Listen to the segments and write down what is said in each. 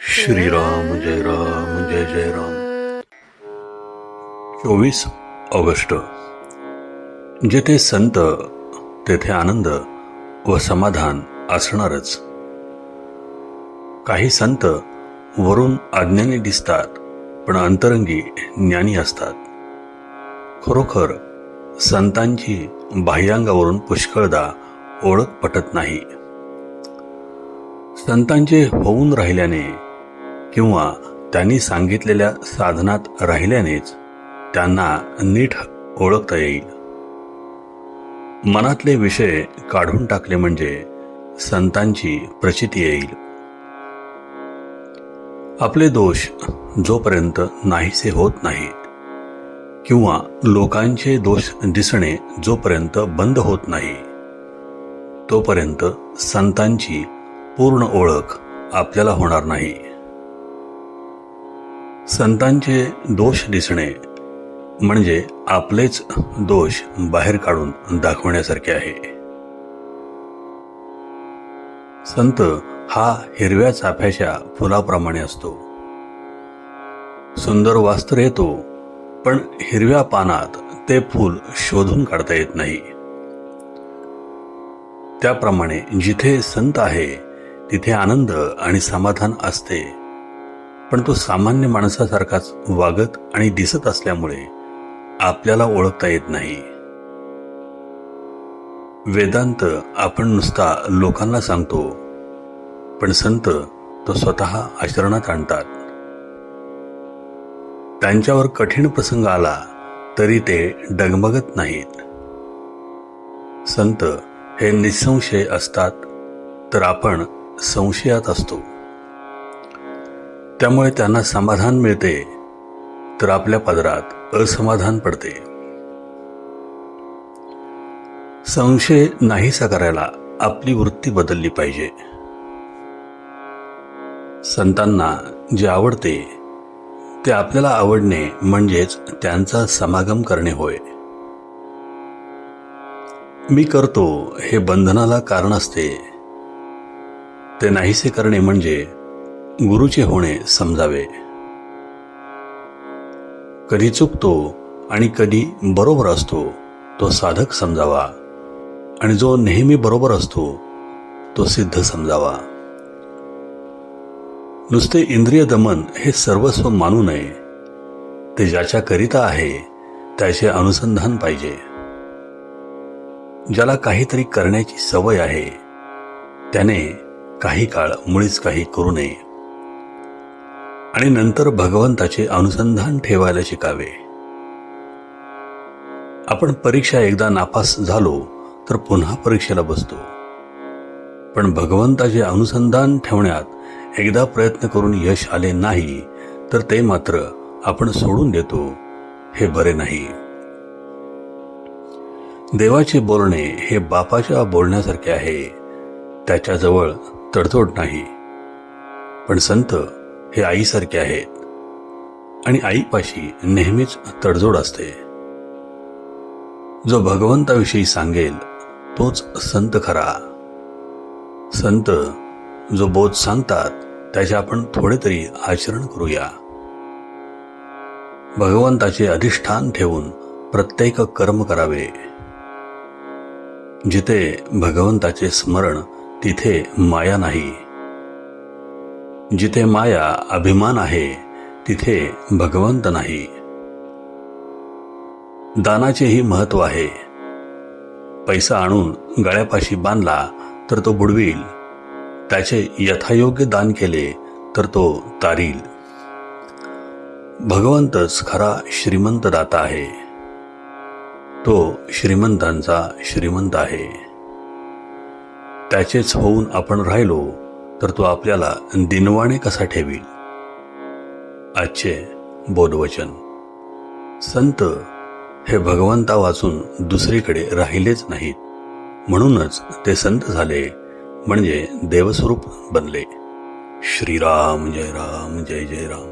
श्रीराम जय राम जय जय राम। चोवीस ऑगस्ट। जेथे संत तेथे आनंद व समाधान असणारच. काही संत वरून अज्ञानी दिसतात पण अंतरंगी ज्ञानी असतात. खरोखर संतांची बाह्यांगावरून पुष्कळदा ओळख पटत नाही. संतांचे होऊन राहिल्याने किंवा त्यांनी सांगितलेल्या साधनात राहिल्यानेच त्यांना नीट ओळखता येईल. मनातले विषय काढून टाकले म्हणजे संतांची प्रचिती येईल. आपले दोष जोपर्यंत नाहीसे होत नाहीत किंवा लोकांचे दोष दिसणे जोपर्यंत बंद होत नाही तोपर्यंत संतांची पूर्ण ओळख आपल्याला होणार नाही. संतांचे दोष दिसणे म्हणजे आपलेच दोष बाहेर काढून दाखवण्यासारखे आहे. संत हा हिरव्या चाफ्याच्या फुलाप्रमाणे असतो. सुंदर वास्त्र येतो पण हिरव्या पानात ते फूल शोधून काढता येत नाही. त्याप्रमाणे जिथे संत आहे तिथे आनंद आणि समाधान असते. पण तो सामान्य माणसासारखाच वागत आणि दिसत असल्यामुळे आपल्याला ओळखता येत नाही. वेदांत आपण नुसता लोकांना सांगतो पण संत तो स्वतः आचरणात आणतात. त्यांच्यावर कठीण प्रसंग आला तरी ते डगमगत नाहीत. संत हे निसंशय असतात तर आपण संशयात असतो. त्यामुळे त्यांना समाधान मिळते तर आपल्या पदरात असमाधान पडते. संशय नाहीसा करायला आपली वृत्ती बदलली पाहिजे. संतांना जे आवडते ते आपल्याला आवडणे म्हणजेच त्यांचा समागम करणे होय. मी करतो हे बंधनाला कारण असते. ते नाहीसे करणे म्हणजे गुरुचे होणे समजावे. कधी चुकतो आणि कधी बरोबर असतो तो साधक समजावा. आणि जो नेहमी बरोबर असतो तो सिद्ध समजावा. नुसते इंद्रिय दमन हे सर्वस्व मानू नये. ते ज्याच्याकरिता आहे त्याचे अनुसंधान पाहिजे. ज्याला काहीतरी करण्याची सवय आहे त्याने काही काळ मुळीच काही करू नये. आणि नंतर भगवंताचे अनुसंधान ठेवायला शिकावे. आपण परीक्षा एकदा नापास झालो तर पुन्हा परीक्षेला बसतो. पण भगवंताचे अनुसंधान ठेवण्यात एकदा प्रयत्न करून यश आले नाही तर ते मात्र आपण सोडून देतो हे बरे नाही. देवाचे बोलणे हे बापाच्या बोलण्यासारखे आहे. त्याच्याजवळ तडतोड नाही. पण संत हे आईसारखे आहेत. आणि आईपाशी नेहमीच तडजोड असते. जो भगवंताविषयी सांगेल तोच संत खरा. संत जो बोध सांगतात त्याचे आपण थोडे तरी आचरण करूया. भगवंताचे अधिष्ठान ठेवून प्रत्येक कर्म करावे. जिथे भगवंताचे स्मरण तिथे माया नाही. जिथे माया अभिमान आहे तिथे भगवंत नाही. दानाचेही महत्त्व आहे. पैसा आणून गळ्यापाशी बांधला तर तो बुडवील. त्याचे यथायोग्य दान केले तर तो तारील. भगवंतच खरा श्रीमंत दाता आहे. तो श्रीमंतांचा श्रीमंत आहे. त्याचेच होऊन आपण राहिलो तर तो आपल्याला दिनवाणे कसा ठेवील? आजचे बोधवचन. संत हे भगवंता वाचून दुसरीकडे राहिलेच नाहीत. म्हणूनच ते संत झाले म्हणजे देवस्वरूप बनले. श्रीराम जय राम जय जय राम.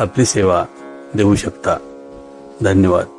आपली सेवा देऊ शकता. धन्यवाद.